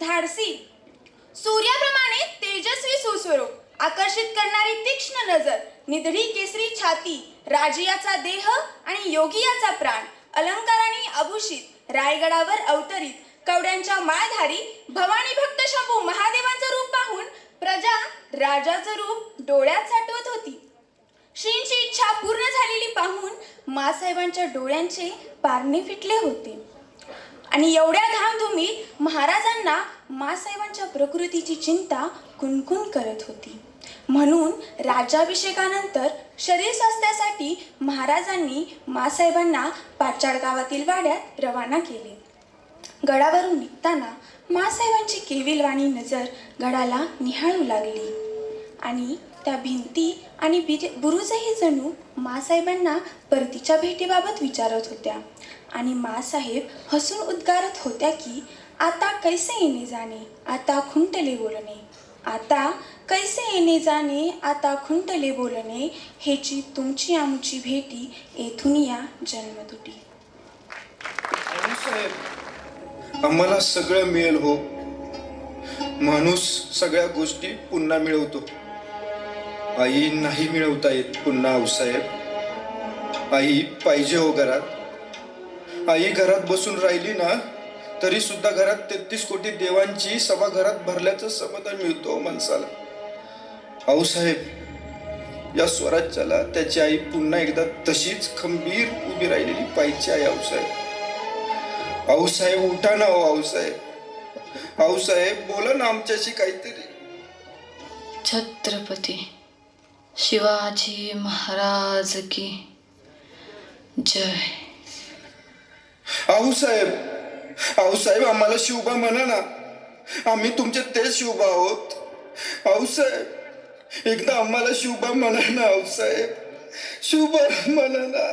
धाडसी. सूर्याप्रमाणे तेजस्वी सुस्वरूप आकर्षित करणारी तीक्ष्ण नजर निधडी केसरी छाती राजियाचा देह आणि योगियाचा प्राण अलंकाराने अभूषित रायगडावर अवतरित कवड्यांच्या माळधारी भवानी भक्त शंभू महादेवांचं रूप पाहून प्रजा राजाचं रूप डोळ्यात साठवत होती. श्रींची इच्छा पूर्ण झालेली पाहून मासाहेबांच्या डोळ्यांचे पारणे फिटले होते. आणि एवढ्या धामधुमीत महाराजांना मासाहेबांच्या प्रकृतीची चिंता कुणकुण करत होती. म्हणून राज्याभिषेकानंतर शरीर स्वास्थ्यासाठी महाराजांनी मासाहेबांना पाचाड गावातील वाड्यात रवाना केले. गडावरून निघताना मासाहेबांची केविलवाणी नजर गडाला निहाळू लागली. आणि त्या भिंती आणि बुरुजही जणू मासाहेबांना परतीच्या भेटीबाबत विचारत होत्या. आणि मासाहेब हसून उद्गारत होत्या की आता कैसे येणे जाणे आता खुंटले बोलणे. आता कैसे येणे जाणे आता खुंटले बोलणे हेची तुमची आमची भेटी येथून या जन्मदुटी आम्हाला सगळं मिळेल हो. माणूस सगळ्या गोष्टी पुन्हा मिळवतो. आई नाही मिळवता येत पुन्हा आऊसाहेब. आई पाहिजे हो घरात. आई घरात बसून राहिली ना तरी सुद्धा घरात तेहतीस कोटी देवांची सभा घरात भरल्याचं समाधान मिळतो हो माणसाला. आऊसाहेब या स्वराज्याला त्याची आई पुन्हा एकदा तशीच खंबीर उभी राहिलेली पाहिजे आहे आऊसाहेब. आऊसाहेब उठा ना हो आऊसाहेब. आऊसाहेब बोला ना आमच्याशी काहीतरी. छत्रपती. शिवाजी महाराज की जय। आऊसाहेब आऊसाहेब आम्हाला शिवबा म्हणा ना. आम्ही तुमचे तेच शिवबा आहोत. आऊसाहेब एकदा आम्हाला शिवबा म्हणा ना आऊसाहेब शिवबा म्हणा ना.